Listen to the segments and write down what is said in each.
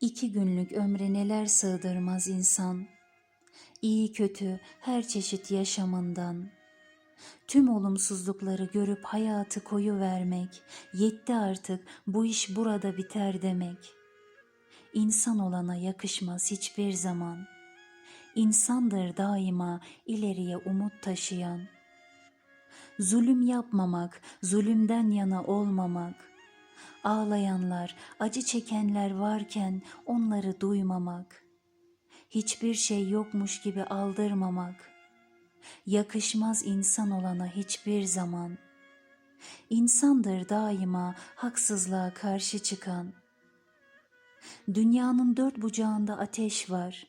İki günlük ömre neler sığdırmaz insan. İyi kötü her çeşit yaşamından. Tüm olumsuzlukları görüp hayatı koyu vermek, yetti artık bu iş burada biter demek. İnsan olana yakışmaz hiçbir zaman. İnsandır daima ileriye umut taşıyan. Zulüm yapmamak, zulümden yana olmamak. Ağlayanlar, acı çekenler varken onları duymamak. Hiçbir şey yokmuş gibi aldırmamak. Yakışmaz insan olana hiçbir zaman. İnsandır daima haksızlığa karşı çıkan. Dünyanın dört bucağında ateş var.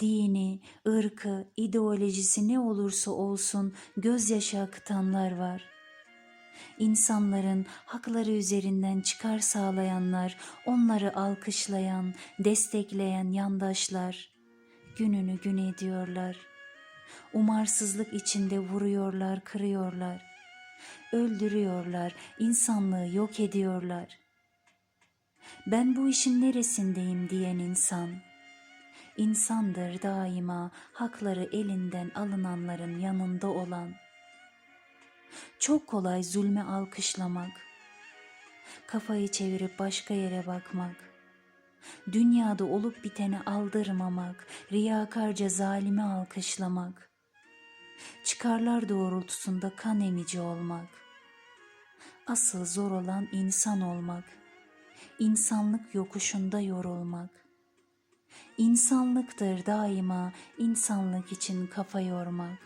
Dini, ırkı, ideolojisi ne olursa olsun gözyaşı akıtanlar var. İnsanların hakları üzerinden çıkar sağlayanlar, onları alkışlayan, destekleyen yandaşlar gününü gün ediyorlar. Umarsızlık içinde vuruyorlar, kırıyorlar. Öldürüyorlar, insanlığı yok ediyorlar. Ben bu işin neresindeyim diyen insan. İnsandır daima hakları elinden alınanların yanında olan. Çok kolay zulme alkışlamak. Kafayı çevirip başka yere bakmak. Dünyada olup biteni aldırmamak, riyakarca zalimi alkışlamak. Çıkarlar doğrultusunda kan emici olmak. Asıl zor olan insan olmak. İnsanlık yokuşunda yorulmak. İnsanlıktır daima insanlık için kafa yormak.